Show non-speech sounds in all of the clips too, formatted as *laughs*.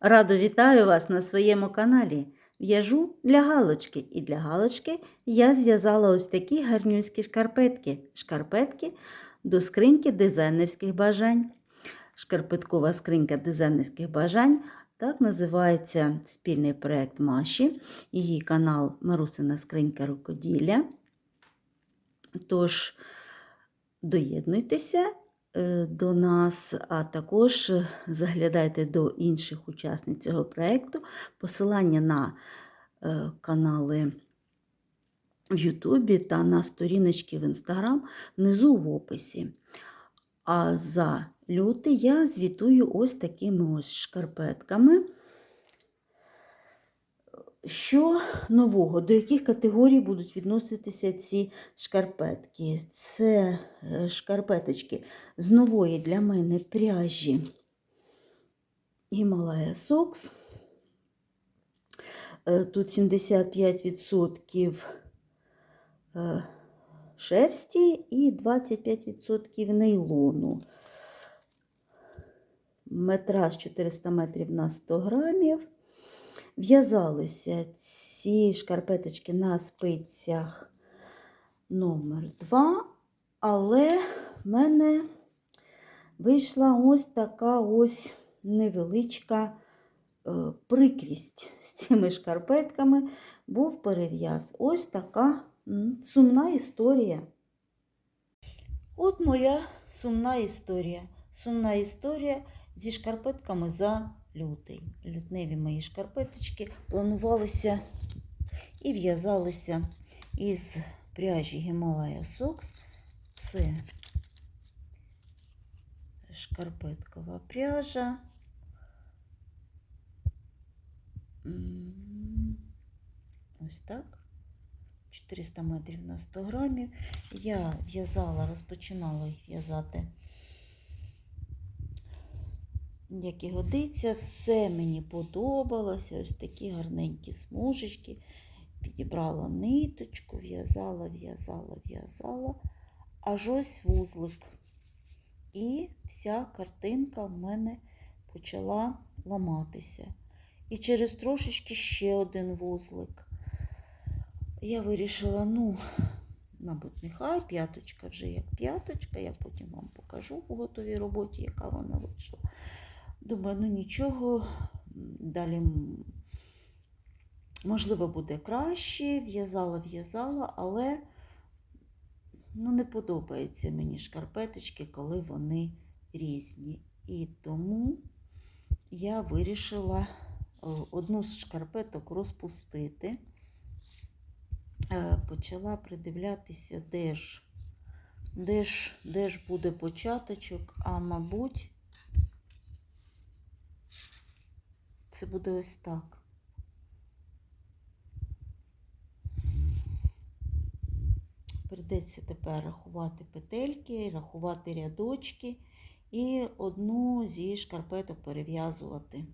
Радо вітаю вас на своєму каналі. В'яжу для галочки. І для галочки я зв'язала ось такі гарнюські шкарпетки. Шкарпетки до скриньки дизайнерських бажань. Шкарпеткова скринька дизайнерських бажань. Так називається спільний проєкт Маші, її канал Марусина Скринька Рукоділля. Тож, доєднуйтеся до нас, а також е, заглядайте до інших учасниць цього проєкту. Посилання на е, канали в Ютубі та на сторіночки в Інстаграм внизу в описі. А за лютий я звітую ось такими ось шкарпетками. Що нового? До яких категорій будуть відноситися ці шкарпетки? Це е, шкарпеточки з нової для мене пряжі Himalaya Socks. Е, Тут 75% е, шерсті і 25% нейлону. Метраж 400 метрів на 100 грамів. В'язалися ці шкарпеточки на спицях номер 2 але в мене вийшла ось така ось невеличка е, прикрість з цими шкарпетками. Був перев'яз. Ось така сумна історія. От моя сумна історія. Сумна історія зі шкарпетками за лютий. Лютневі мої шкарпеточки планувалися і в'язалися із пряжі Himalaya Socks. Це шкарпеткова пряжа. Ось так. 400 метрів на 100 грамів. Я в'язала, розпочинала їх в'язати як і годиться, все мені подобалося. Ось такі гарненькі смужечки. Підібрала ниточку, в'язала, в'язала, в'язала, аж ось вузлик. І вся картинка в мене почала ламатися. І через трошечки ще один вузлик. Я вирішила, ну, мабуть, нехай п'яточка вже як п'яточка, я потім вам покажу у готовій роботі, яка вона вийшла. Думаю, ну нічого, далі, можливо, буде краще. В'язала, в'язала, але ну, не подобаються мені шкарпеточки, коли вони різні. І тому я вирішила е, одну з шкарпеток розпустити. Е, Почала придивлятися, де ж, де ж, де ж буде початочок, а мабуть. Це буде ось так. Придеться тепер рахувати петельки, рахувати рядочки і одну зі шкарпеток перев'язувати.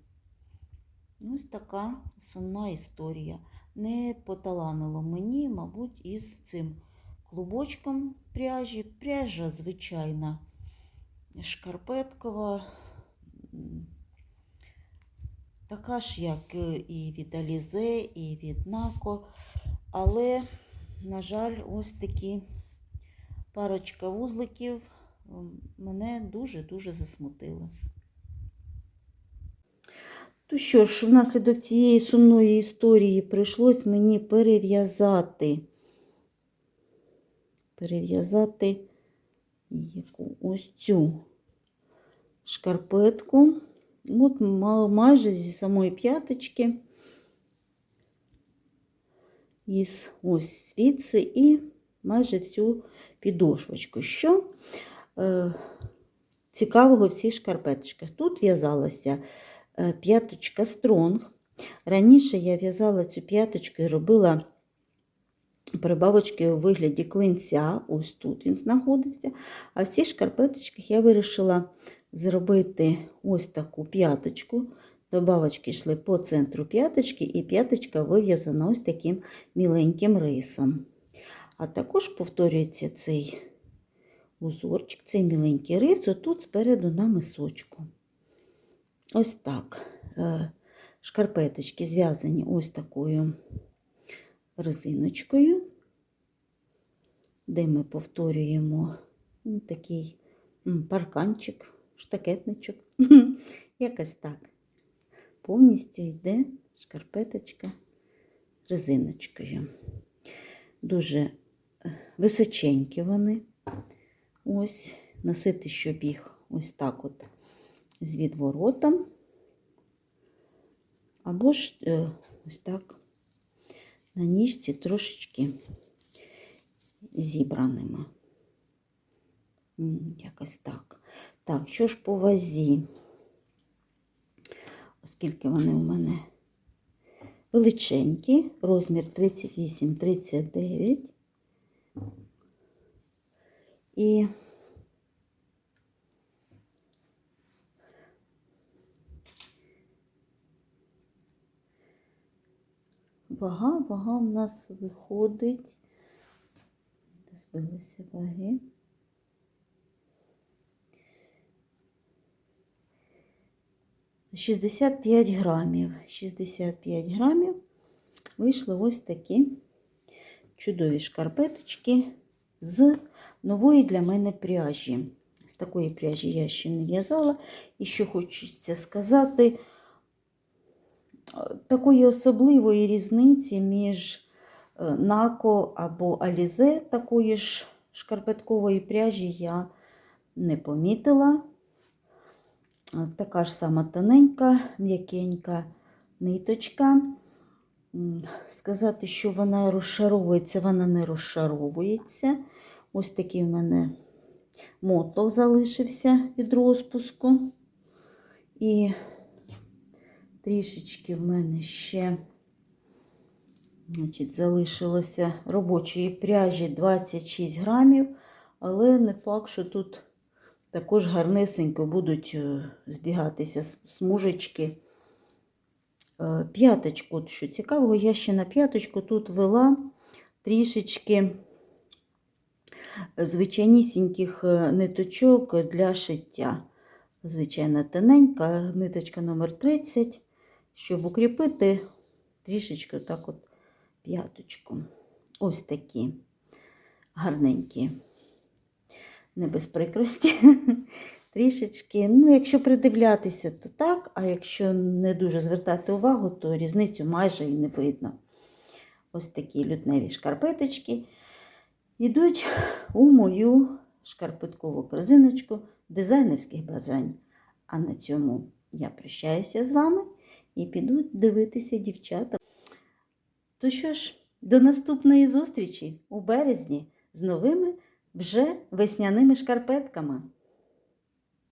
Ось така сумна історія. Не поталанило мені, мабуть, із цим клубочком пряжі. Пряжа звичайна шкарпеткова. Така ж, як і від Алізе, і від Нако. Але, на жаль, ось такі парочка вузликів мене дуже-дуже засмутили. То що ж, внаслідок цієї сумної історії прийшлось мені перев'язати. Перев'язати ось цю шкарпетку. От майже зі самої п'яточки, із ось звідси і майже всю підошвочку. Що е, цікавого в цих шкарпеточках? Тут в'язалася е, п'яточка стронг. Раніше я в'язала цю п'яточку і робила прибавочки у вигляді клинця, ось тут він знаходиться. А в цих шкарпеточках я вирішила зробити ось таку п'яточку. Добавочки йшли по центру п'яточки, і п'яточка вив'язана ось таким міленьким рисом. А також повторюється цей узорчик, цей міленький рис, отут спереду на мисочку. Ось так. е, шкарпеточки зв'язані ось такою резиночкою, де ми повторюємо ну, такий парканчик, штакетничок. *laughs* Якось так. Повністю йде шкарпеточка резиночкою. Дуже е, височенькі вони. Ось, носити, щоб їх ось так от з відворотом. Або ж е, ось так на ніжці трошечки зібраними. Якось так. Так, що ж по вазі? Оскільки вони у мене величенькі, розмір 38-39. І вага, вага у нас виходить. Збилися ваги. Шістдесят п'ять грамів. 65 грамів. Вийшли ось такі чудові шкарпеточки з нової для мене пряжі. З такої пряжі я ще не в'язала. І що хочеться сказати, такої особливої різниці між е, нако або алізе такої ж шкарпеткової пряжі я не помітила. Така ж сама тоненька, м'якенька ниточка. Сказати, що вона розшаровується, вона не розшаровується. Ось такий в мене моток залишився від розпуску. І трішечки в мене ще значить, залишилося робочої пряжі 26 грамів, але не факт, що тут також гарнесенько будуть е, збігатися смужечки. Е, П'яточку, що цікавого, я ще на п'яточку тут вела трішечки звичайнісіньких е, ниточок для шиття. Звичайно, тоненька, ниточка номер 30, щоб укріпити трішечки так от п'яточку. Ось такі гарненькі, не без прикрості. *laughs* Трішечки, ну, якщо придивлятися, то так, а якщо не дуже звертати увагу, то різницю майже і не видно. Ось такі лютневі шкарпеточки йдуть у мою шкарпеткову корзиночку дизайнерських бажань. А на цьому я прощаюся з вами і піду дивитися дівчата. То що ж, до наступної зустрічі у березні з новими вже весняними шкарпетками.